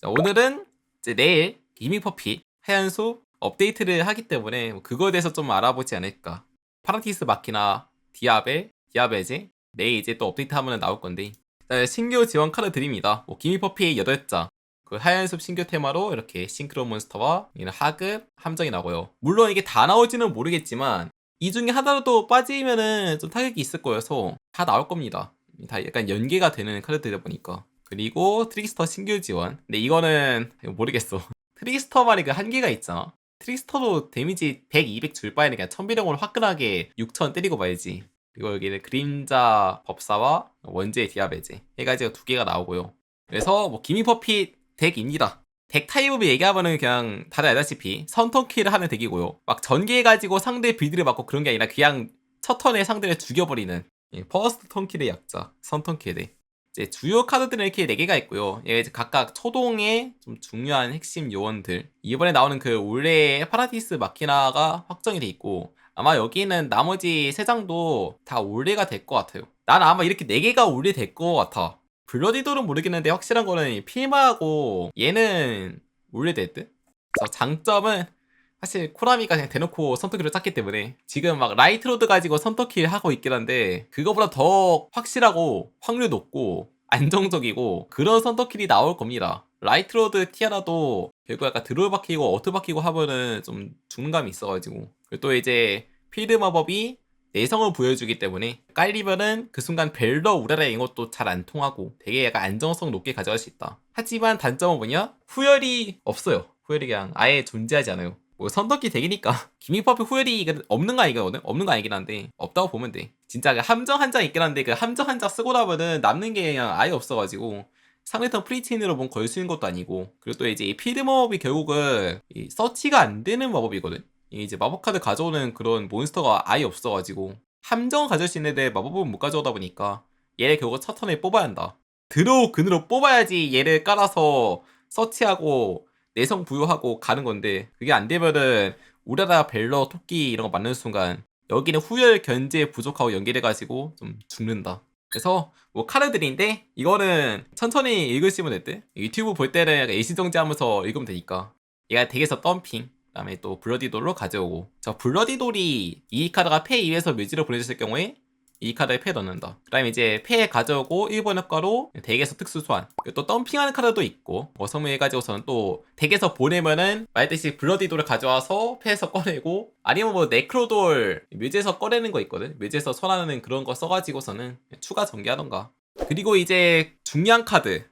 자, 오늘은 이제 내일 이미퍼피 하얀수 업데이트를 하기 때문에 뭐 그거에 대해서 좀 알아보지 않을까. 파라티스 마키나 디아벨, 디아벨제 내일 이제 또 업데이트 하면 나올 건데 자, 신규 지원 카드 드립니다. 뭐 기미퍼피 8장 그 하얀숲 신규 테마로 이렇게 싱크로 몬스터와 이런 하급 함정이 나고요. 물론 이게 다 나올지는 모르겠지만 이 중에 하나라도 빠지면은 좀 타격이 있을 거여서 다 나올 겁니다. 다 약간 연계가 되는 카드들이다 보니까. 그리고 트릭스터 신규 지원. 근데 이거는 모르겠어. 트릭스터만이 그 한계가 있잖아. 트릭스터도 데미지 100, 200 줄 바에는 그냥 천비령으로 화끈하게 6000 때리고 봐야지. 그리고 여기는 그림자 법사와 원제 디아베제 해가지고 두 개가 나오고요. 그래서 뭐 기미퍼피 덱입니다. 덱 타입을 얘기하면은 그냥 다들 알다시피 선턴킬을 하는 덱이고요. 막 전개해가지고 상대 빌드를 맞고 그런 게 아니라 그냥 첫 턴에 상대를 죽여버리는 예, 퍼스트 턴킬의 약자 선턴킬 덱. 이제 주요 카드들은 이렇게 4개가 있고요. 얘 이제 각각 초동의 좀 중요한 핵심 요원들. 이번에 나오는 그 올해의 파라티스 마키나가 확정이 돼 있고 아마 여기는 나머지 3장도 다 올해가 될 것 같아요. 난 아마 이렇게 4개가 올해 될 것 같아. 블러디돌은 모르겠는데 확실한 거는 필마하고 얘는 올해 될 듯? 장점은 사실 코나미가 그냥 대놓고 선터키를 짰기 때문에 지금 막 라이트로드 가지고 선터킬 하고 있긴 한데 그거보다 더 확실하고 확률 높고 안정적이고 그런 선터킬이 나올 겁니다. 라이트로드 티아라도 결국 약간 드롤 박히고 어트 박히고 하면은 좀 죽는 감이 있어가지고 그리고 또 이제 필드 마법이 내성을 보여주기 때문에 깔리면은 그 순간 벨더 우라라 이것도 잘 안 통하고 되게 약간 안정성 높게 가져갈 수 있다. 하지만 단점은 뭐냐? 후열이 없어요. 후열이 그냥 아예 존재하지 않아요. 뭐 선덕기 덱이니까 기미퍼피 후열이 없는 거 아니거든? 없는 거 아니긴 한데 없다고 보면 돼. 진짜 그 함정 한 장 있긴 한데 그 함정 한 장 쓰고 나면은 남는 게 그냥 아예 없어가지고 상대턴 프리체인으로 뭔 걸 수 있는 것도 아니고 그리고 또 이제 이 필드 마법이 결국은 이 서치가 안 되는 마법이거든. 이제 마법 카드 가져오는 그런 몬스터가 아예 없어가지고 함정을 가질 수 있는데 마법은 못 가져오다 보니까 얘를 결국 첫 턴에 뽑아야 한다. 드로우 근으로 뽑아야지 얘를 깔아서 서치하고 내성 부여하고 가는 건데 그게 안 되면은 우라라 벨러 토끼 이런 거 맞는 순간 여기는 후열 견제 부족하고 연결해가지고 좀 죽는다. 그래서 뭐 카드들인데 이거는 천천히 읽으시면 될 듯. 유튜브 볼 때는 약간 일시정지하면서 읽으면 되니까 얘가 덱에서 덤핑 그다음에 또 블러디돌로 가져오고 저 블러디돌이 이 카드가 패 2에서 뮤지로 보내줬을 경우에 이 카드에 패 넣는다. 그 다음에 이제 패 가져오고 1번 효과로 덱에서 특수 소환. 또 덤핑하는 카드도 있고, 뭐 성명해가지고서는 또 덱에서 보내면은 말듯이 블러디돌을 가져와서 패에서 꺼내고, 아니면 뭐 네크로돌 뮤즈에서 꺼내는 거 있거든. 뮤즈에서 소환하는 그런 거 써가지고서는 추가 전개하던가. 그리고 이제 중요한 카드.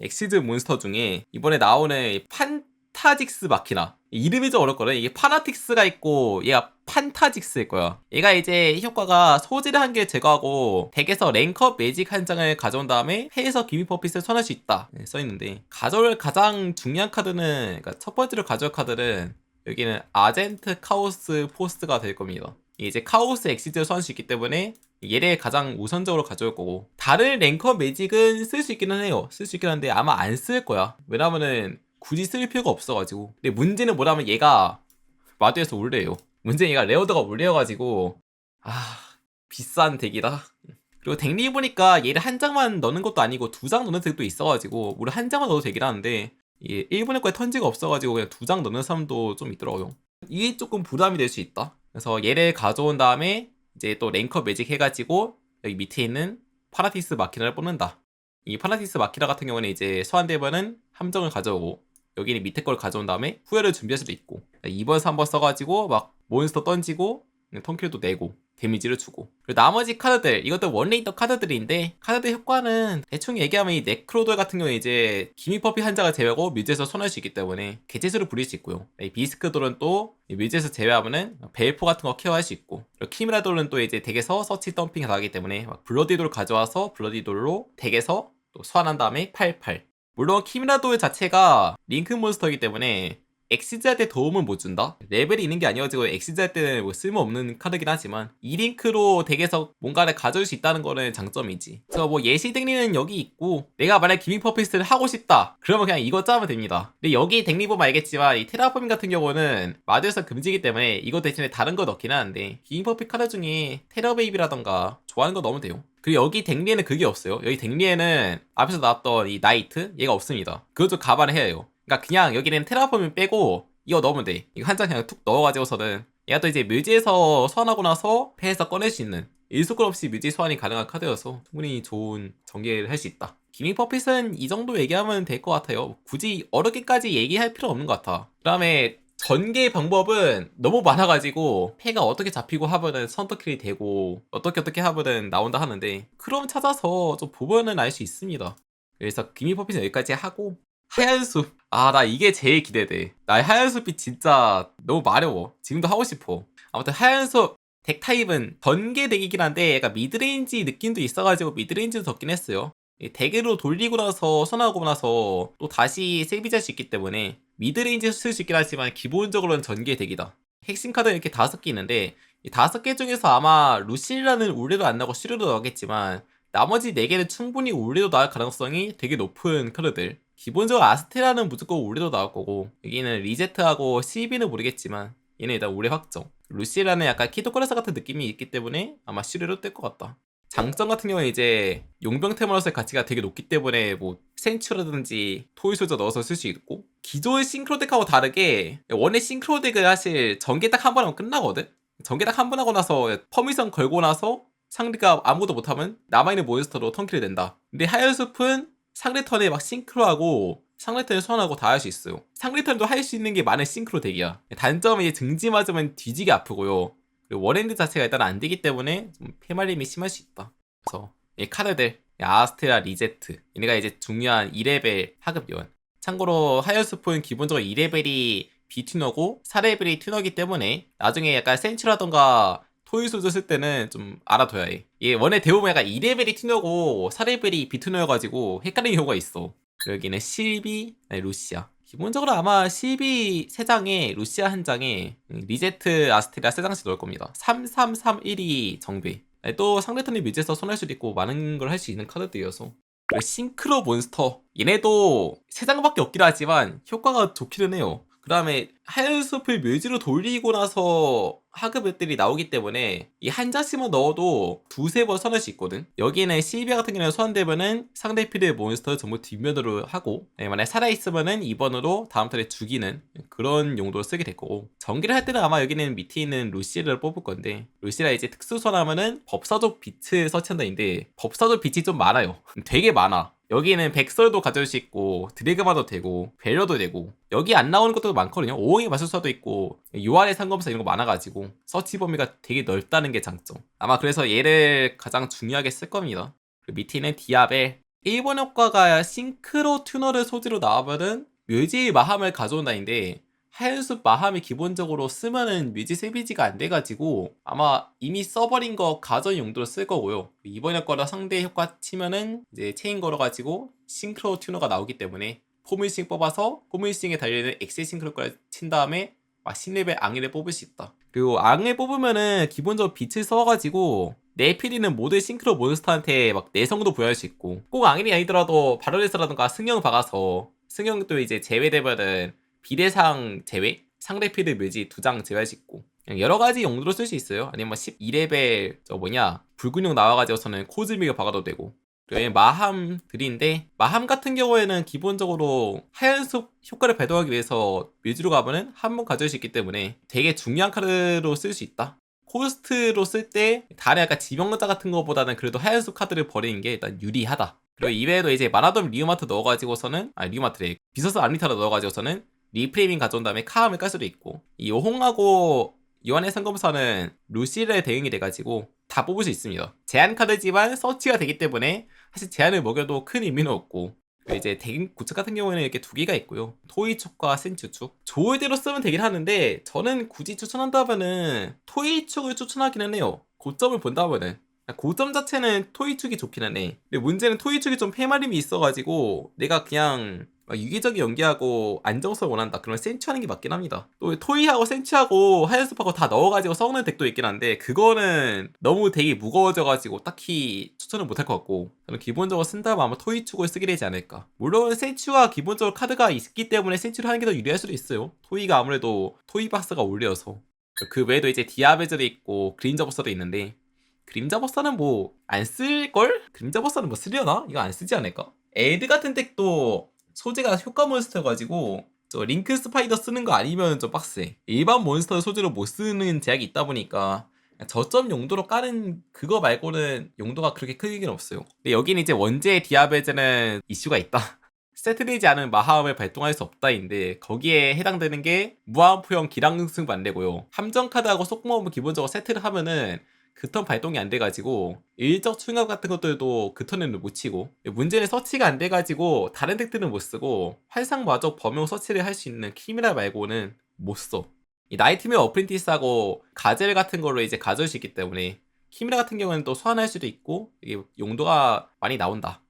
엑시즈 몬스터 중에 이번에 나오는 판타직스 마키나. 이름이 좀 어렵거든. 이게 파나틱스가 있고 얘가 판타직스일 거야. 얘가 이제 효과가 소지를 한 개 제거하고 덱에서 랭컵 매직 한 장을 가져온 다음에 패에서 기미 퍼핏을 선할 수 있다. 네, 써 있는데 가져올 가장 중요한 카드는 그러니까 첫 번째로 가져올 카드는 여기는 아젠트 카오스 포스트가 될 겁니다. 이제 카오스 엑시즈를 소환할 수 있기 때문에 얘를 가장 우선적으로 가져올 거고 다른 랭커 매직은 쓸 수 있기는 해요. 쓸 수 있긴 한데 아마 안 쓸 거야. 왜냐면은 굳이 쓸 필요가 없어가지고. 근데 문제는 뭐라면 얘가 마드에서 올래요. 문제는 얘가 레어드가 올려가지고 아 비싼 덱이다. 그리고 덱리 보니까 얘를 한 장만 넣는 것도 아니고 두 장 넣는 덱도 있어가지고 우리 한 장만 넣어도 되긴 하는데 이 일본의 거에 턴지가 없어가지고 그냥 두 장 넣는 사람도 좀 있더라고요. 이게 조금 부담이 될 수 있다. 그래서 얘를 가져온 다음에 이제 또 랭커 매직 해가지고 여기 밑에 있는 파라티스 마키나를 뽑는다. 이 파라티스 마키나 같은 경우는 이제 소환되면은 함정을 가져오고 여기는 밑에 걸 가져온 다음에 후회를 준비할 수도 있고 2번 3번 써가지고 막 몬스터 던지고 턴킬도 내고 데미지를 주고. 그리고 나머지 카드들 이것도 있던 카드들인데 카드들 효과는 대충 얘기하면 이 네크로돌 같은 경우에 이제 기미퍼피 한 장을 제외하고 뮤즈에서 손할 수 있기 때문에 개체수를 부릴 수 있고요. 이 비스크돌은 또 뮤즈에서 제외하면은 벨포 같은 거 케어할 수 있고 그리고 키미라돌은 또 이제 덱에서 서치 덤핑이 나가기 때문에 막 블러디돌 가져와서 블러디돌로 덱에서 또 소환한 다음에 88 물론 키미라돌 자체가 링크 몬스터이기 때문에 엑시즈 할때 도움은 못 준다? 레벨이 있는 게 아니어지고 엑시즈 할 때는 뭐 쓸모없는 카드긴 하지만 이 링크로 덱에서 뭔가를 가져올 수 있다는 거는 장점이지. 그래서 뭐 예시 덱리는 여기 있고 내가 만약 기믹 퍼피스를 하고 싶다. 그러면 그냥 이거 짜면 됩니다. 근데 여기 덱리 보면 알겠지만 이 테라포밍 같은 경우는 마드에서 금지기 때문에 이거 대신에 다른 거 넣긴 하는데 기믹 퍼피 카드 중에 테라베이비라던가 좋아하는 거 넣으면 돼요. 그리고 여기 덱리에는 그게 없어요. 여기 덱리에는 앞에서 나왔던 이 나이트 얘가 없습니다. 그것 좀 감안해야 해요 그러니까 그냥 여기는 테라포밍 빼고 이거 넣으면 돼. 이거 한 장 그냥 툭 넣어가지고서는 얘가 또 이제 묘지에서 소환하고 나서 패에서 꺼낼 수 있는 일수권 없이 묘지 소환이 가능한 카드여서 충분히 좋은 전개를 할 수 있다. 기믹 퍼핏은 이 정도 얘기하면 될 것 같아요. 굳이 어렵게까지 얘기할 필요 없는 것 같아. 그 다음에 전개 방법은 너무 많아가지고 패가 어떻게 잡히고 하면은 선택킬이 되고 어떻게 어떻게 하면은 나온다 하는데 그럼 찾아서 좀 보면은 알 수 있습니다. 그래서 기믹 퍼핏은 여기까지 하고 하얀 숲. 아, 나 이게 제일 기대돼. 나 하얀 숲이 진짜 너무 마려워. 지금도 하고 싶어. 아무튼 하얀 숲 덱 타입은 번개 덱이긴 한데 약간 미드레인지 느낌도 있어가지고 미드레인지도 덥긴 했어요. 이 덱으로 돌리고 나서 선하고 나서 또 다시 세비할 수 있기 때문에 미드레인지 쓸수 있긴 하지만 기본적으로는 전개 덱이다. 핵심 카드 이렇게 다섯 개 있는데 이 다섯 개 중에서 아마 루실라는 올해도 안 나고 시르도 나오겠지만 나머지 네 개는 충분히 올해도 나올 가능성이 되게 높은 카드들. 기본적으로 아스테라는 무조건 올해도 나올 거고 여기는 리제트하고 CB는 모르겠지만 얘는 일단 올해 확정. 루시라는 약간 키토크라스 같은 느낌이 있기 때문에 아마 시르로 뜰 것 같다. 장점 같은 경우는 이제 용병템으로서의 가치가 되게 높기 때문에 뭐 센츄라든지 토이소저 넣어서 쓸 수 있고 기존 싱크로덱하고 다르게 원래 싱크로덱은 사실 전개 딱 한 번 하면 끝나거든? 전개 딱 한 번 하고 나서 퍼미션 걸고 나서 상대가 아무것도 못하면 남아있는 몬스터로 턴킬이 된다. 근데 하얀숲은 상대 턴에 막 싱크로하고 상대 턴에 소환하고 다 할 수 있어요. 상대 턴도 할 수 있는 게 많은 싱크로 덱이야. 단점은 이제 등지 맞으면 뒤지게 아프고요. 그리고 원핸드 자체가 일단 안 되기 때문에 좀 패말림이 심할 수 있다. 그래서 이 카드들 아스테라 리제트 얘네가 이제 중요한 2레벨 하급 요원. 참고로 하이어스포는 기본적으로 2레벨이 비튜너고 4레벨이 튜너기 때문에 나중에 약간 센츄라던가 토이소드 쓸 때는 좀 알아둬야 해. 이게 원래 대부분 약간 2레벨이 튜너고 4레벨이 비튜너여가지고 헷갈리는 경우가 있어. 여기는 실비, 아니 루시아. 기본적으로 아마 실비 3장에 루시아 1장에 리제트 아스테리아 3장씩 넣을 겁니다. 3331이 정배. 아니, 또 상대 턴이 뮤즈에서 손할 수도 있고 많은 걸 할 수 있는 카드들이어서 싱크로 몬스터 얘네도 3장밖에 없긴 하지만 효과가 좋기는 해요. 그 다음에 하얀 숲을 묘지로 돌리고 나서 하급 앱들이 나오기 때문에 이 한 장씩만 넣어도 두세 번 선할 수 있거든. 여기는 실비아 같은 경우는 소환되면은 상대 필드의 몬스터 전부 뒷면으로 하고 네, 만약에 살아있으면은 2번으로 다음 턴에 죽이는 그런 용도로 쓰게 될 거고 전기를 할 때는 아마 여기는 밑에 있는 루시를 뽑을 건데 루시라 이제 특수 소환하면은 법사족 빛을 설치한다인데 법사족 빛이 좀 많아요. 되게 많아. 여기는 백설도 가져올 수 있고 드래그마도 되고 벨러도 되고 여기 안 나오는 것도 많거든요. 오홍의 마술사도 있고 요한의 상검사 이런 거 많아가지고 서치 범위가 되게 넓다는 게 장점. 아마 그래서 얘를 가장 중요하게 쓸 겁니다. 그 밑에는 디아벨 1번 효과가 싱크로 튜너를 소지로 나오면은 묘지의 마함을 가져온다인데 하얀숲 마함이 기본적으로 쓰면은 뮤지 세비지가 안 돼가지고 아마 이미 써버린 거 가전 용도로 쓸 거고요. 이번 효과로 상대 효과 치면은 이제 체인 걸어가지고 싱크로 튜너가 나오기 때문에 포물싱 뽑아서 포물싱에 달려있는 엑셀 싱크로까지 친 다음에 막 10레벨 앙일을 뽑을 수 있다. 그리고 앙을 뽑으면은 기본적으로 빛을 써가지고 내 필이는 모든 싱크로 몬스터한테 막 내성도 부여할 수 있고 꼭 앙일이 아니더라도 바로레스라든가 승용 박아서 승용도 이제 제외되면은 비대상 제외, 상대 필드 묘지 두장 그냥 여러 가지 용도로 쓸 수 있어요. 아니면 12레벨 저 뭐냐 붉은용 나와가지고서는 코즈믹을 박아도 되고 그리고 마함 들인데 마함 같은 경우에는 기본적으로 숲 효과를 배도하기 위해서 묘지로 가면은 한 번 가져올 수 있기 때문에 되게 중요한 카드로 쓸 수 있다. 코스트로 쓸 때 다른 약간 지명자 같은 거보다는 그래도 숲 카드를 버리는 게 일단 유리하다. 그리고 이외에도 이제 마나돔 리우마트 넣어가지고서는 아 리우마트래 비서스 아미타로 넣어가지고서는 리프레이밍 가져온 다음에 카함을 깔 수도 있고 이 요홍하고 요한의 상검사는 루시르의 대응이 돼가지고 다 뽑을 수 있습니다. 제한 카드지만 서치가 되기 때문에 사실 제한을 먹여도 큰 의미는 없고 이제 대응 구축 같은 경우에는 이렇게 두 개가 있고요. 토이축과 센추축. 좋을 대로 쓰면 되긴 하는데 저는 굳이 추천한다면은 토이축을 추천하기는 해요. 고점을 본다면은 고점 자체는 토이축이 좋기는 해. 근데 문제는 토이축이 좀 패마림이 있어가지고 내가 그냥 막 유기적인 연기하고 안정성을 원한다. 그러면 센츄하는 게 맞긴 합니다. 또 토이하고 센츄하고 하얀숲하고 다 넣어가지고 썩는 덱도 있긴 한데 그거는 너무 덱이 무거워져가지고 딱히 추천을 못할 것 같고 저는 기본적으로 쓴다면 아마 토이 축을 쓰게 되지 않을까. 물론 센츄가 기본적으로 카드가 있기 때문에 센츄를 하는 게 더 유리할 수도 있어요. 토이가 아무래도 토이 박스가 올려서 그 외에도 이제 디아베저도 있고 그린저 버서도 있는데 그림자 버서는 뭐 안 쓸걸? 그림자 버서는 뭐 쓰려나? 이거 안 쓰지 않을까? 에드 같은 덱도 소재가 효과 몬스터여가지고 저 링크 스파이더 쓰는 거 아니면 좀 빡세. 일반 몬스터 소재로 못 쓰는 제약이 있다 보니까 저점 용도로 까는 그거 말고는 용도가 그렇게 크긴 없어요. 근데 여기는 이제 원제 디아베즈는 이슈가 있다. 세트되지 않은 마하음을 발동할 수 없다인데 거기에 해당되는 게 무한포형 기량승 반대고요. 함정 카드하고 속모음을 기본적으로 세트를 하면은 그 턴 발동이 안 돼가지고 일적 충격 같은 것들도 그 턴에는 못 치고 문제는 서치가 안 돼가지고 다른 덱들은 못 쓰고 환상 마적 범용 서치를 할 수 있는 키미라 말고는 못 써. 이 나이트메어 어프린티스하고 가젤 같은 걸로 이제 가져올 수 있기 때문에 키미라 같은 경우는 또 소환할 수도 있고 이게 용도가 많이 나온다.